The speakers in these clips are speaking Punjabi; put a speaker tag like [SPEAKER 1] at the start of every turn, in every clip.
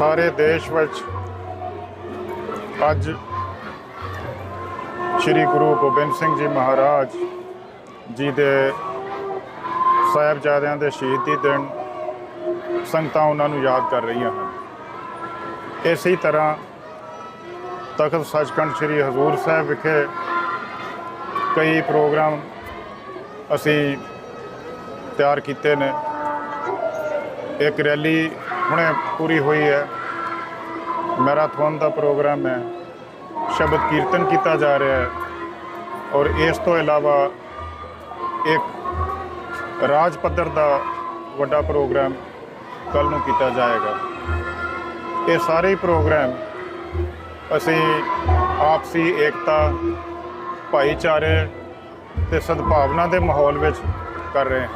[SPEAKER 1] ਸਾਰੇ ਦੇਸ਼ ਵਿੱਚ ਅੱਜ ਸ੍ਰੀ ਗੁਰੂ ਗੋਬਿੰਦ ਸਿੰਘ ਜੀ ਮਹਾਰਾਜ ਜੀ ਦੇ ਸਾਹਿਬਜ਼ਾਦਿਆਂ ਦੇ ਸ਼ਹੀਦੀ ਦਿਨ ਸੰਗਤਾਂ ਉਹਨਾਂ ਨੂੰ ਯਾਦ ਕਰ ਰਹੀਆਂ ਹਨ। ਇਸੇ ਤਰ੍ਹਾਂ ਤਖਤ ਸੱਚਖੰਡ ਸ੍ਰੀ ਹਜ਼ੂਰ ਸਾਹਿਬ ਵਿਖੇ ਕਈ ਪ੍ਰੋਗਰਾਮ ਅਸੀਂ ਤਿਆਰ ਕੀਤੇ ਨੇ। ਇੱਕ ਰੈਲੀ ਹੁਣੇ ਪੂਰੀ ਹੋਈ ਹੈ। ਮੈਰਾਥਨ ਦਾ ਪ੍ਰੋਗਰਾਮ ਹੈ। ਸ਼ਬਦ ਕੀਰਤਨ ਕੀਤਾ ਜਾ ਰਿਹਾ ਹੈ। ਔਰ ਇਸ ਤੋਂ ਇਲਾਵਾ ਇੱਕ ਰਾਜ ਪੱਧਰ ਦਾ ਵੱਡਾ ਪ੍ਰੋਗਰਾਮ ਕੱਲ ਨੂੰ ਕੀਤਾ ਜਾਏਗਾ। ਇਹ ਸਾਰੇ ਹੀ ਪ੍ਰੋਗਰਾਮ ਅਸੀਂ ਆਪਸੀ ਏਕਤਾ, ਭਾਈਚਾਰੇ ਤੇ ਸਦਭਾਵਨਾ ਦੇ ਮਾਹੌਲ ਵਿੱਚ ਕਰ ਰਹੇ ਹਾਂ।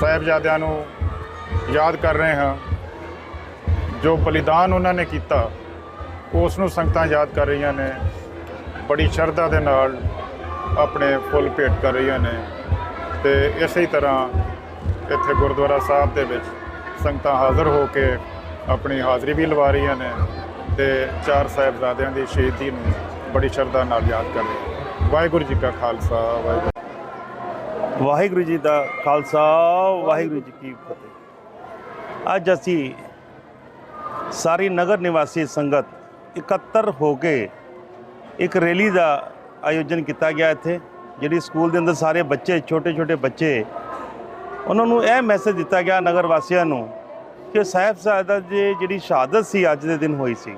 [SPEAKER 1] ਸਾਹਿਬਜ਼ਾਦਿਆਂ ਨੂੰ ਯਾਦ ਕਰ ਰਹੇ ਹਾਂ। ਜੋ ਬਲੀਦਾਨ ਉਹਨਾਂ ਨੇ ਕੀਤਾ, ਉਸ ਨੂੰ ਸੰਗਤਾਂ ਯਾਦ ਕਰ ਰਹੀਆਂ ਨੇ। ਬੜੀ ਸ਼ਰਧਾ ਦੇ ਨਾਲ ਆਪਣੇ ਫੁੱਲ ਭੇਟ ਕਰ ਰਹੀਆਂ ਨੇ। ਤੇ ਇਸੇ ਤਰ੍ਹਾਂ ਇੱਥੇ ਗੁਰਦੁਆਰਾ ਸਾਹਿਬ ਦੇ ਵਿੱਚ ਸੰਗਤਾਂ ਹਾਜ਼ਰ ਹੋ ਕੇ ਆਪਣੀ ਹਾਜ਼ਰੀ ਵੀ ਲਵਾ ਰਹੀਆਂ ਨੇ ਤੇ ਚਾਰ ਸਾਹਿਬਜ਼ਾਦਿਆਂ ਦੀ ਸ਼ਹੀਦੀ ਨੂੰ ਬੜੀ ਸ਼ਰਧਾ ਨਾਲ ਯਾਦ ਕਰ ਰਹੀਆਂ ਵਾਹਿਗੁਰੂ ਜੀ ਕਾ ਖਾਲਸਾ, ਵਾਹਿਗੁਰੂ
[SPEAKER 2] ਵਾਹਿਗੁਰੂ ਜੀ ਦਾ ਖਾਲਸਾ ਵਾਹਿਗੁਰੂ ਜੀ ਕੀ ਫਤਿਹ। ਅੱਜ ਅਸੀਂ ਸਾਰੀ ਨਗਰ ਨਿਵਾਸੀ ਸੰਗਤ ਇਕੱਤਰ ਹੋ ਕੇ ਇੱਕ ਰੈਲੀ ਦਾ ਆਯੋਜਨ ਕੀਤਾ ਗਿਆ ਇੱਥੇ, ਜਿਹੜੀ ਸਕੂਲ ਦੇ ਅੰਦਰ ਸਾਰੇ ਬੱਚੇ ਛੋਟੇ ਛੋਟੇ ਬੱਚੇ, ਉਹਨਾਂ ਨੂੰ ਇਹ ਮੈਸੇਜ ਦਿੱਤਾ ਗਿਆ ਨਗਰ ਵਾਸੀਆਂ ਨੂੰ ਕਿ ਸਾਹਿਬਜ਼ਾਦਾ ਦੀ ਜਿਹੜੀ ਸ਼ਹਾਦਤ ਸੀ ਅੱਜ ਦੇ ਦਿਨ ਹੋਈ ਸੀ,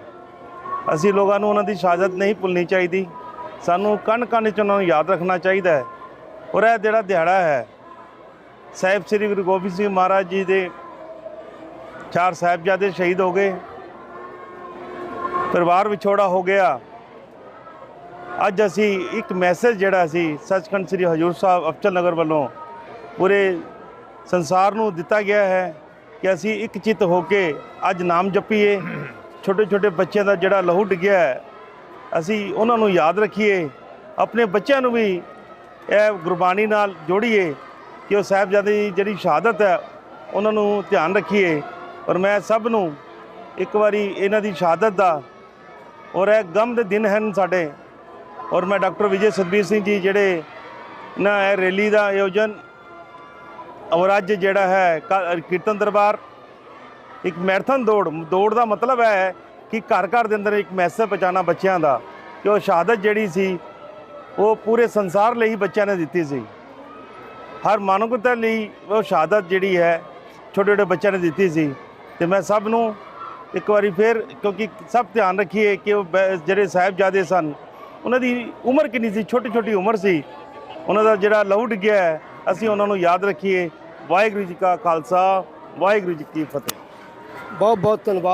[SPEAKER 2] ਅਸੀਂ ਲੋਕਾਂ ਨੂੰ ਉਹਨਾਂ ਦੀ ਸ਼ਹਾਦਤ ਨਹੀਂ ਭੁੱਲਣੀ ਚਾਹੀਦੀ। ਸਾਨੂੰ ਕਣ ਕਣ 'ਚ ਉਹਨਾਂ ਨੂੰ ਯਾਦ ਰੱਖਣਾ ਚਾਹੀਦਾ ਹੈ। ਔਰ ਇਹ ਜਿਹੜਾ ਦਿਹਾੜਾ ਹੈ, ਸਾਹਿਬ ਸ੍ਰੀ ਗੁਰੂ ਗੋਬਿੰਦ ਸਿੰਘ ਮਹਾਰਾਜ ਜੀ ਦੇ ਚਾਰ ਸਾਹਿਬਜ਼ਾਦੇ ਸ਼ਹੀਦ ਹੋ ਗਏ। ਪਰਿਵਾਰ ਵਿਛੋੜਾ ਹੋ ਗਿਆ। ਅੱਜ ਅਸੀਂ ਇੱਕ ਮੈਸੇਜ ਜਿਹੜਾ ਸੀ, ਸੱਚਖੰਡ ਸ੍ਰੀ ਹਜੂਰ ਸਾਹਿਬ ਅਫਚਲ ਨਗਰ ਵੱਲੋਂ ਪੂਰੇ ਸੰਸਾਰ ਨੂੰ ਦਿੱਤਾ ਗਿਆ ਹੈ ਕਿ ਅਸੀਂ ਇੱਕ ਚਿੱਤ ਹੋ ਕੇ ਅੱਜ ਨਾਮ ਜਪੀਏ। ਛੋਟੇ ਛੋਟੇ ਬੱਚਿਆਂ ਦਾ ਜਿਹੜਾ ਲਹੂ ਡਿੱਗਿਆ ਹੈ, ਅਸੀਂ ਉਹਨਾਂ ਨੂੰ ਯਾਦ ਰੱਖੀਏ। ਆਪਣੇ ਬੱਚਿਆਂ ਨੂੰ ਵੀ ਇਹ ਗੁਰਬਾਣੀ ਨਾਲ ਜੋੜੀਏ ਕਿ ਉਹ ਸਾਹਿਬਜ਼ਾਦੇ ਦੀ ਜਿਹੜੀ ਸ਼ਹਾਦਤ ਹੈ, ਉਹਨਾਂ ਨੂੰ ਧਿਆਨ ਰੱਖੀਏ। ਔਰ ਮੈਂ ਸਭ ਨੂੰ ਇੱਕ ਵਾਰੀ ਇਹਨਾਂ ਦੀ ਸ਼ਹਾਦਤ ਦਾ ਔਰ ਇਹ ਗਮ ਦੇ ਦਿਨ ਹਨ ਸਾਡੇ। ਔਰ ਮੈਂ ਡਾਕਟਰ ਵਿਜੇ ਸਤਬੀਰ ਸਿੰਘ ਜੀ ਜਿਹੜੇ ਨਾ ਇਹ ਰੈਲੀ ਦਾ ਆਯੋਜਨ ਔਰ ਅੱਜ ਜਿਹੜਾ ਹੈ ਕ- ਕੀਰਤਨ ਦਰਬਾਰ ਇੱਕ ਮੈਰਾਥਨ ਦੌੜ ਦੌੜ ਦਾ ਮਤਲਬ ਹੈ ਕਿ ਘਰ ਘਰ ਦੇ ਅੰਦਰ ਇੱਕ ਮੈਸੇਜ ਪਹੁੰਚਾਉਣਾ ਬੱਚਿਆਂ ਦਾ ਕਿ ਉਹ ਸ਼ਹਾਦਤ ਜਿਹੜੀ ਸੀ ਉਹ ਪੂਰੇ ਸੰਸਾਰ ਲਈ ਬੱਚਿਆਂ ਨੇ ਦਿੱਤੀ ਸੀ। ਹਰ ਮਾਨਵਤਾ ਲਈ ਉਹ ਸ਼ਹਾਦਤ ਜਿਹੜੀ ਹੈ ਛੋਟੇ ਛੋਟੇ ਬੱਚਿਆਂ ਨੇ ਦਿੱਤੀ ਸੀ। ਤੇ ਮੈਂ ਸਭ ਨੂੰ ਇੱਕ ਵਾਰੀ ਫਿਰ, ਕਿਉਂਕਿ ਸਭ ਧਿਆਨ ਰੱਖੀਏ ਕਿ ਉਹ ਬੈ- ਜਿਹੜੇ ਸਾਹਿਬਜ਼ਾਦੇ ਸਨ, ਉਹਨਾਂ ਦੀ ਉਮਰ ਕਿੰਨੀ ਸੀ? ਛੋਟੀ ਛੋਟੀ ਉਮਰ ਸੀ। ਉਹਨਾਂ ਦਾ ਜਿਹੜਾ ਲਹੂ ਡਿੱਗਿਆ ਹੈ, ਅਸੀਂ ਉਹਨਾਂ ਨੂੰ ਯਾਦ ਰੱਖੀਏ। ਵਾਹਿਗੁਰੂ ਜੀ ਕਾ ਖਾਲਸਾ, ਵਾਹਿਗੁਰੂ ਜੀ ਕੀ ਫਤਿਹ।
[SPEAKER 3] ਬਹੁਤ ਬਹੁਤ ਧੰਨਵਾਦ।